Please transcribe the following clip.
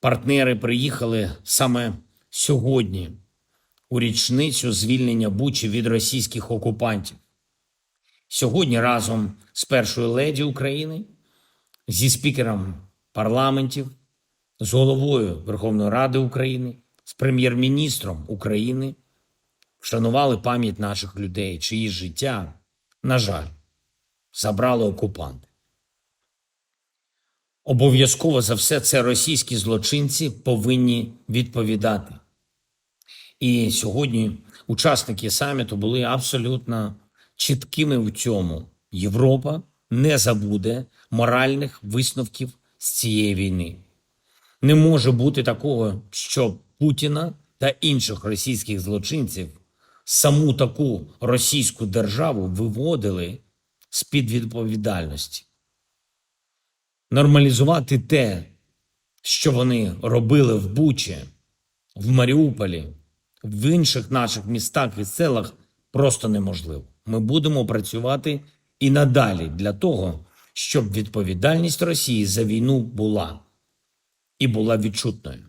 партнери приїхали саме сьогодні у річницю звільнення Бучі від російських окупантів. Сьогодні разом з першою леді України, зі спікером парламентів, з головою Верховної Ради України, з прем'єр-міністром України вшанували пам'ять наших людей, чиї життя, на жаль, забрали окупанти. Обов'язково за все це російські злочинці повинні відповідати. І сьогодні учасники саміту були абсолютно чіткими у цьому. Європа не забуде моральних висновків з цієї війни. Не може бути такого, що Путіна та інших російських злочинців саму таку російську державу виводили з-під відповідальності. Нормалізувати те, що вони робили в Бучі, в Маріуполі, в інших наших містах і селах просто неможливо. Ми будемо працювати і надалі для того, щоб відповідальність Росії за війну була і була відчутною.